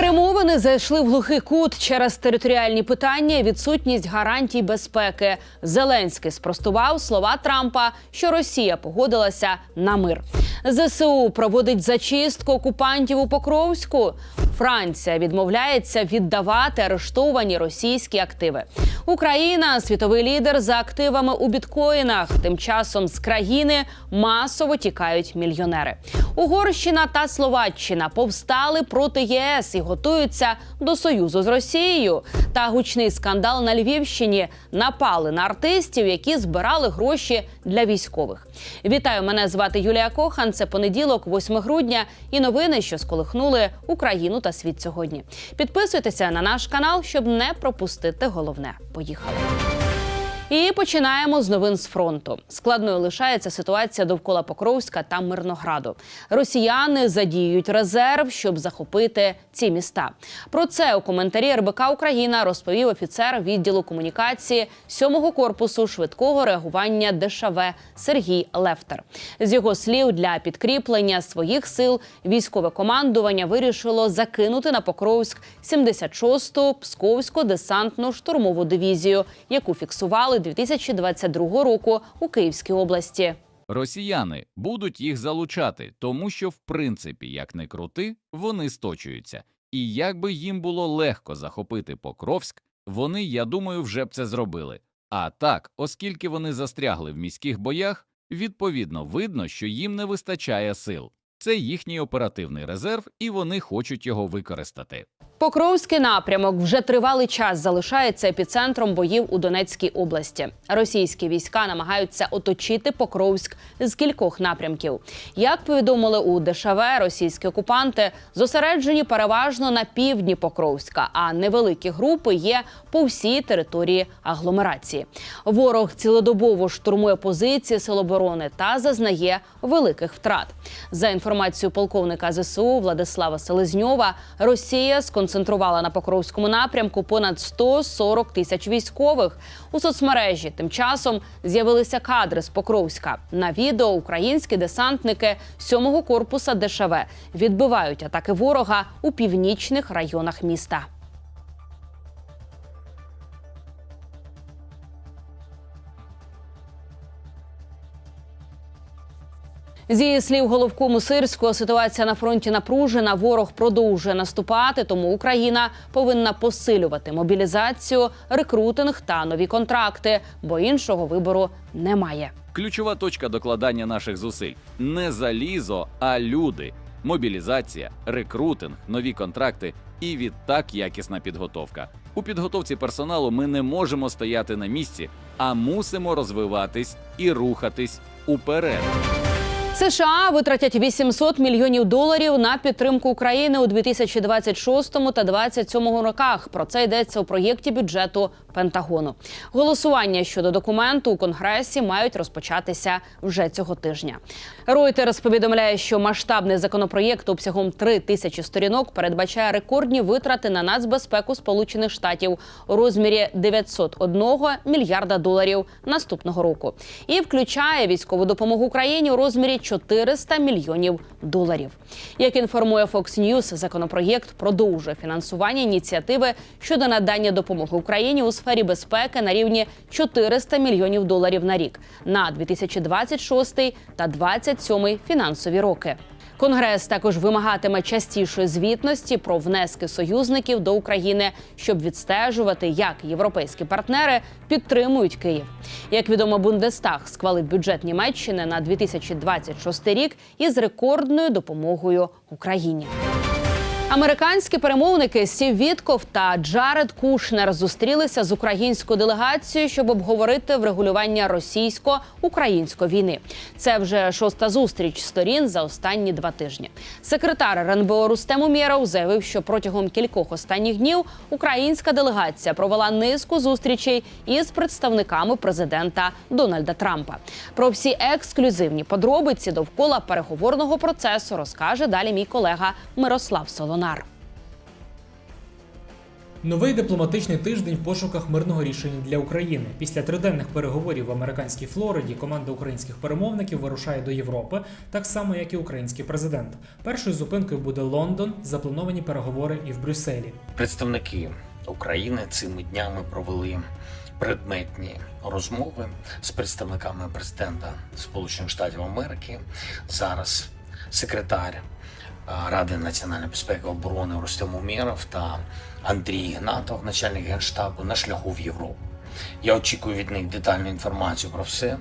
Перемовини зайшли в глухий кут через територіальні питання відсутність гарантій безпеки. Зеленський спростував слова Трампа, що Росія погодилася на мир. ЗСУ проводить зачистку окупантів у Покровську. Франція відмовляється віддавати арештовані російські активи. Україна світовий лідер за активами у біткоїнах. Тим часом з країни масово тікають мільйонери. Угорщина та Словаччина повстали проти ЄС і готуються до союзу з Росією. Та гучний скандал на Львівщині напали на артистів, які збирали гроші для військових. Вітаю, мене звати Юлія Кохан. Це понеділок, 8 грудня, і новини, що сколихнули Україну та світ сьогодні. Підписуйтеся на наш канал, щоб не пропустити головне. Поїхали. І починаємо з новин з фронту. Складною лишається ситуація довкола Покровська та Мирнограду. Росіяни задіють резерв, щоб захопити ці міста. Про це у коментарі РБК Україна розповів офіцер відділу комунікації 7-го корпусу швидкого реагування ДШВ Сергій Лефтер. З його слів, для підкріплення своїх сил військове командування вирішило закинути на Покровськ 76-ту Псковську десантну штурмову дивізію, яку фіксували 2022 року у Київській області. Росіяни будуть їх залучати, тому що, в принципі, як не крути, вони сточуються. І якби їм було легко захопити Покровськ, вони, я думаю, вже б це зробили. А так, оскільки вони застрягли в міських боях, відповідно видно, що їм не вистачає сил. Це їхній оперативний резерв, і вони хочуть його використати. Покровський напрямок вже тривалий час залишається епіцентром боїв у Донецькій області. Російські війська намагаються оточити Покровськ з кількох напрямків. Як повідомили у ДШВ, російські окупанти зосереджені переважно на півдні Покровська, а невеликі групи є по всій території агломерації. Ворог цілодобово штурмує позиції Сил оборони та зазнає великих втрат. За інформацією полковника ЗСУ Владислава Селезньова, Росія сконцентрувала на Покровському напрямку понад 140 тисяч військових. У соцмережі тим часом з'явилися кадри з Покровська. На відео українські десантники 7-го корпуса ДШВ відбивають атаки ворога у північних районах міста. Зі слів головкому Сирського, ситуація на фронті напружена. Ворог продовжує наступати, тому Україна повинна посилювати мобілізацію, рекрутинг та нові контракти, бо іншого вибору немає. Ключова точка докладання наших зусиль не залізо, а люди, мобілізація, рекрутинг, нові контракти і відтак якісна підготовка. У підготовці персоналу ми не можемо стояти на місці, а мусимо розвиватись і рухатись уперед. США витратять 800 мільйонів доларів на підтримку України у 2026 та 2027 роках. Про це йдеться у проєкті бюджету Пентагону. Голосування щодо документу у Конгресі мають розпочатися вже цього тижня. Reuters повідомляє, що масштабний законопроєкт обсягом 3 тисячі сторінок передбачає рекордні витрати на нацбезпеку Сполучених Штатів у розмірі 901 мільярда доларів наступного року і включає військову допомогу Україні у розмірі 400 мільйонів доларів. Як інформує Fox News, законопроєкт продовжує фінансування ініціативи щодо надання допомоги Україні у сфері безпеки на рівні 400 мільйонів доларів на рік на 2026 та 2027 фінансові роки. Конгрес також вимагатиме частішої звітності про внески союзників до України, щоб відстежувати, як європейські партнери підтримують Київ. Як відомо, Бундестаг схвалив бюджет Німеччини на 2026 рік із рекордною допомогою Україні. Американські перемовники Стів Вітков та Джаред Кушнер зустрілися з українською делегацією, щоб обговорити врегулювання російсько-української війни. Це вже шоста зустріч сторін за останні два тижні. Секретар РНБО Рустем Умєров заявив, що протягом кількох останніх днів українська делегація провела низку зустрічей із представниками президента Дональда Трампа. Про всі ексклюзивні подробиці довкола переговорного процесу розкаже далі мій колега Мирослав Солонар. Новий дипломатичний тиждень в пошуках мирного рішення для України. Після триденних переговорів в американській Флориді команда українських перемовників вирушає до Європи, так само як і український президент. Першою зупинкою буде Лондон, заплановані переговори і в Брюсселі. Представники України цими днями провели предметні розмови з представниками президента Сполучених Штатів Америки. Зараз секретар Ради національної безпеки оборони Рустем Умєров та Андрій Ігнатов, начальник генштабу, на шляху в Європу. Я очікую від них детальну інформацію про все,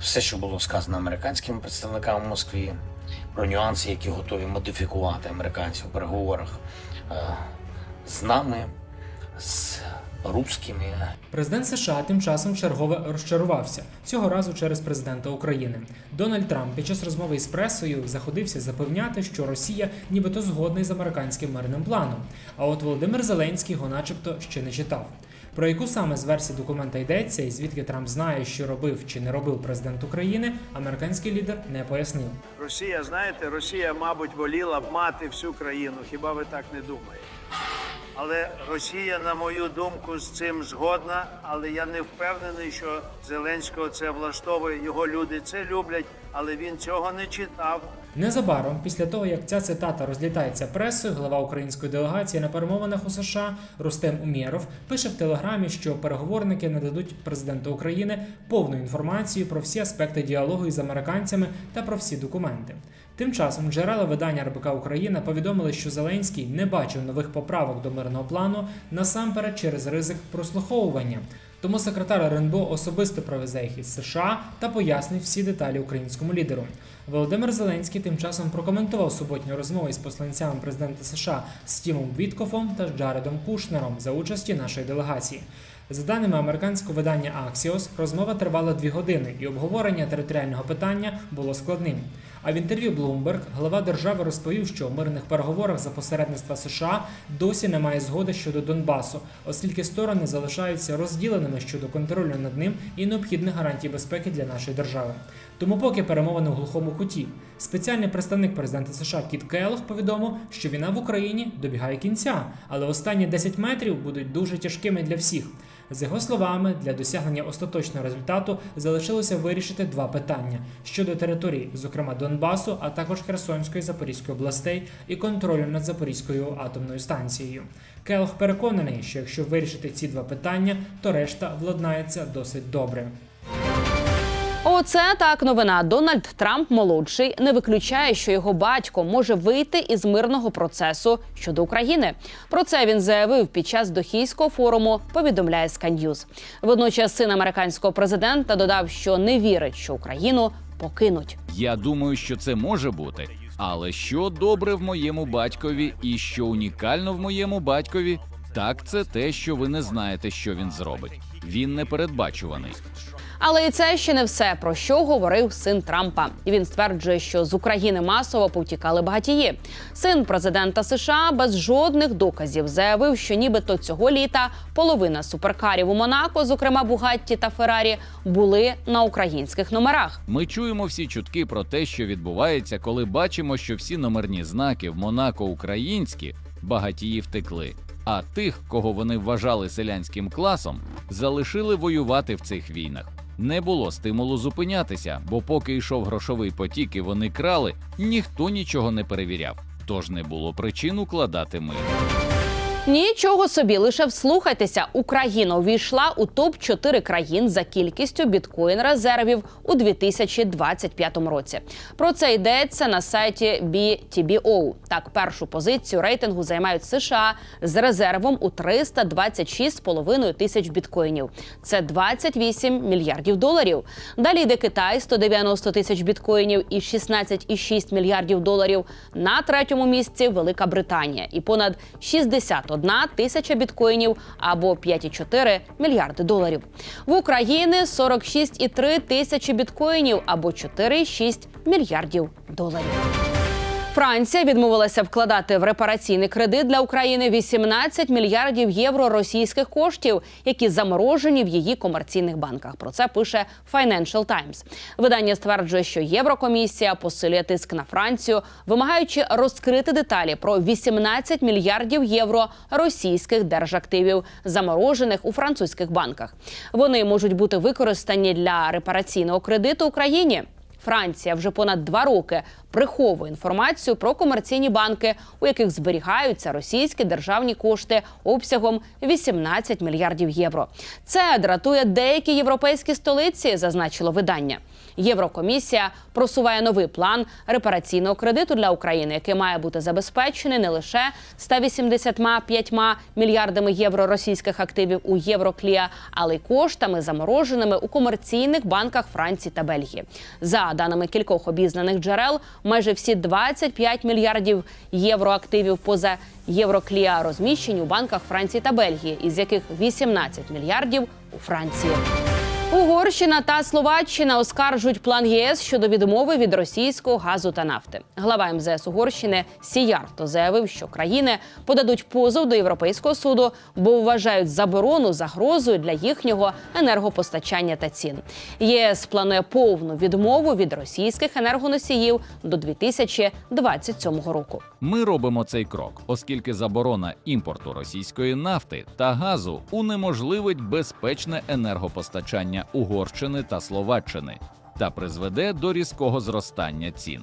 все, що було сказано американськими представниками в Москві, про нюанси, які готові модифікувати американці в переговорах е, з нами, з русскими. Президент США тим часом чергове розчарувався цього разу через президента України. Дональд Трамп під час розмови із пресою заходився запевняти, що Росія нібито згодна із американським мирним планом. А от Володимир Зеленський його, начебто, ще не читав. Про яку саме з версій документа йдеться, і звідки Трамп знає, що робив чи не робив президент України, американський лідер не пояснив. Росія, знаєте, Росія, мабуть, воліла б мати всю країну. Хіба ви так не думаєте? Але Росія, на мою думку, з цим згодна. Але я не впевнений, що Зеленського це влаштовує. Його люди це люблять, але він цього не читав. Незабаром, після того як ця цитата розлітається пресою, глава української делегації на перемовинах у США Рустем Умєров пише в телеграмі, що переговорники нададуть президенту України повну інформацію про всі аспекти діалогу із американцями та про всі документи. Тим часом джерела видання РБК Україна повідомили, що Зеленський не бачив нових поправок до мирного плану насамперед через ризик прослуховування. Тому секретар РНБО особисто провезе їх із США та пояснить всі деталі українському лідеру. Володимир Зеленський тим часом прокоментував суботню розмову із посланцями президента США Стівом Віткофом та Джаредом Кушнером за участі нашої делегації. За даними американського видання Axios, розмова тривала дві години, і обговорення територіального питання було складним. А в інтерв'ю Bloomberg глава держави розповів, що у мирних переговорах за посередництва США досі немає згоди щодо Донбасу, оскільки сторони залишаються розділеними щодо контролю над ним і необхідних гарантій безпеки для нашої держави. Тому поки перемовини у глухому куті. Спеціальний представник президента США Кіт Келлог повідомив, що війна в Україні добігає кінця, але останні 10 метрів будуть дуже тяжкими для всіх. З його словами, для досягнення остаточного результату залишилося вирішити два питання щодо територій, зокрема Донбасу, а також Херсонської Запорізької областей і контролю над Запорізькою атомною станцією. Келох переконаний, що якщо вирішити ці два питання, то решта владнається досить добре. Оце так новина. Дональд Трамп молодший не виключає, що його батько може вийти із мирного процесу щодо України. Про це він заявив під час дохійського форуму. Повідомляє News. Водночас син американського президента додав, що не вірить, що Україну покинуть. Я думаю, що це може бути. Але що добре в моєму батькові і що унікально в моєму батькові, так це те, що ви не знаєте, що він зробить. Він непередбачуваний. Але і це ще не все про що говорив син Трампа. Він стверджує, що з України масово повтікали багатії. Син президента США без жодних доказів заявив, що нібито цього літа половина суперкарів у Монако, зокрема Бугатті та Феррарі, були на українських номерах. Ми чуємо всі чутки про те, що відбувається, коли бачимо, що всі номерні знаки в Монако українські, багатії втекли. А тих, кого вони вважали селянським класом, залишили воювати в цих війнах. Не було стимулу зупинятися, бо поки йшов грошовий потік і вони крали, ніхто нічого не перевіряв. Тож не було причин укладати мир. Нічого собі, лише вслухайтеся. Україна увійшла у топ 4 країн за кількістю біткоін резервів у 2025 році. Про це йдеться на сайті BTBO. Так, першу позицію рейтингу займають США з резервом у 326,5 тисяч біткоїнів. Це 28 мільярдів доларів. Далі йде Китай 190 тисяч біткоїнів і 16,6 мільярдів доларів. На третьому місці Велика Британія і понад 61 тисяча біткоїнів або 5,4 мільярди доларів. В Україні 46,3 тисячі біткоїнів або 4,6 мільярдів доларів. Франція відмовилася вкладати в репараційний кредит для України 18 мільярдів євро російських коштів, які заморожені в її комерційних банках. Про це пише Financial Times. Видання стверджує, що Єврокомісія посилює тиск на Францію, вимагаючи розкрити деталі про 18 мільярдів євро російських держактивів, заморожених у французьких банках. Вони можуть бути використані для репараційного кредиту Україні. Франція вже понад два роки приховує інформацію про комерційні банки, у яких зберігаються російські державні кошти обсягом 18 мільярдів євро. Це дратує деякі європейські столиці, зазначило видання. Єврокомісія просуває новий план репараційного кредиту для України, який має бути забезпечений не лише 185 мільярдами євро російських активів у Євроклія, але й коштами замороженими у комерційних банках Франції та Бельгії. За даними кількох обізнаних джерел, майже всі 25 мільярдів євро активів поза Євроклія розміщені у банках Франції та Бельгії, із яких 18 мільярдів у Франції. Угорщина та Словаччина оскаржують план ЄС щодо відмови від російського газу та нафти. Глава МЗС Угорщини Сіярто заявив, що країни подадуть позов до Європейського суду, бо вважають заборону загрозою для їхнього енергопостачання та цін. ЄС планує повну відмову від російських енергоносіїв до 2027 року. Ми робимо цей крок, оскільки заборона імпорту російської нафти та газу унеможливить безпечне енергопостачання Угорщини та Словаччини та призведе до різкого зростання цін.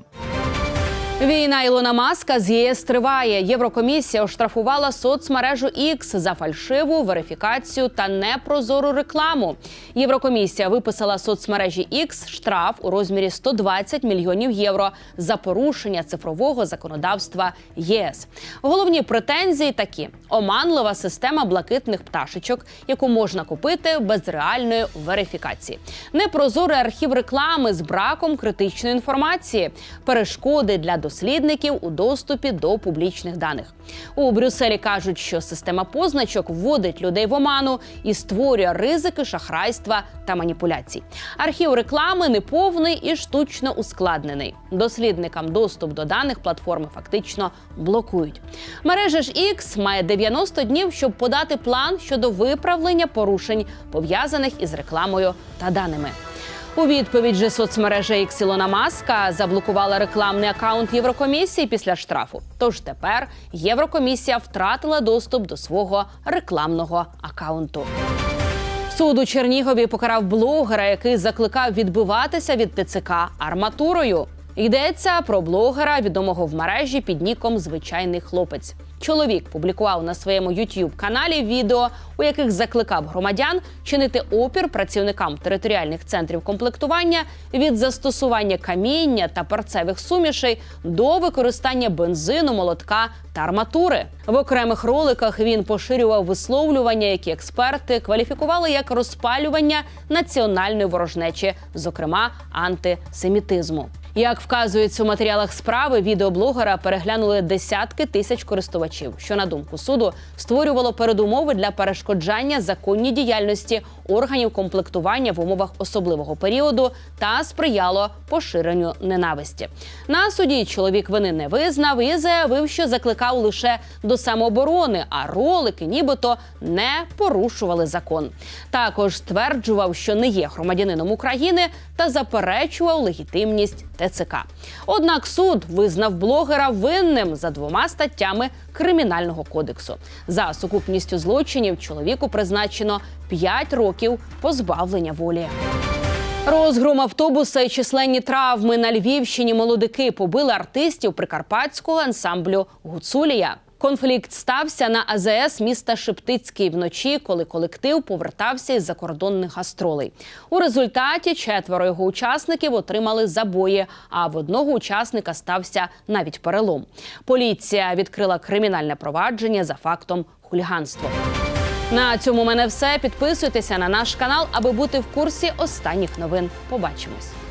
Війна Ілона Маска з ЄС триває. Єврокомісія оштрафувала соцмережу X за фальшиву верифікацію та непрозору рекламу. Єврокомісія виписала соцмережі X штраф у розмірі 120 мільйонів євро за порушення цифрового законодавства ЄС. Головні претензії такі: оманлива система блакитних пташечок, яку можна купити без реальної верифікації, непрозорий архів реклами з браком критичної інформації, перешкоди для дослідників у доступі до публічних даних. У Брюсселі кажуть, що система позначок вводить людей в оману і створює ризики шахрайства та маніпуляцій. Архів реклами неповний і штучно ускладнений. Дослідникам доступ до даних платформи фактично блокують. Мережа ж X має 90 днів, щоб подати план щодо виправлення порушень, пов'язаних із рекламою та даними. У відповідь же соцмережа Іксілона Маска заблокувала рекламний акаунт Єврокомісії після штрафу. Тож тепер Єврокомісія втратила доступ до свого рекламного акаунту. Суд у Чернігові покарав блогера, який закликав відбиватися від ТЦК арматурою. Йдеться про блогера, відомого в мережі під ніком Звичайний хлопець. Чоловік публікував на своєму youtube каналі відео, у яких закликав громадян чинити опір працівникам територіальних центрів комплектування від застосування каміння та перцевих сумішей до використання бензину, молотка та арматури. В окремих роликах він поширював висловлювання, які експерти кваліфікували як розпалювання національної ворожнечі, зокрема антисемітизму. Як вказується у матеріалах справи, відеоблогера переглянули десятки тисяч користувачів, що на думку суду створювало передумови для перешкоджання законній діяльності органів комплектування в умовах особливого періоду та сприяло поширенню ненависті. На суді чоловік вини не визнав і заявив, що закликав лише до самооборони, а ролики, нібито не порушували закон. Також стверджував, що не є громадянином України та заперечував легітимність ТЦК. Однак суд визнав блогера винним за двома статтями кримінального кодексу. За сукупністю злочинів чоловіку призначено 5 років позбавлення волі. Розгром автобуса і численні травми на Львівщині молодики побили артистів прикарпатського ансамблю Гуцулія. Конфлікт стався на АЗС міста Шептицький вночі, коли колектив повертався із закордонних гастролей. У результаті четверо його учасників отримали забої, а в одного учасника стався навіть перелом. Поліція відкрила кримінальне провадження за фактом хуліганства. На цьому мене все. Підписуйтеся на наш канал, аби бути в курсі останніх новин. Побачимось.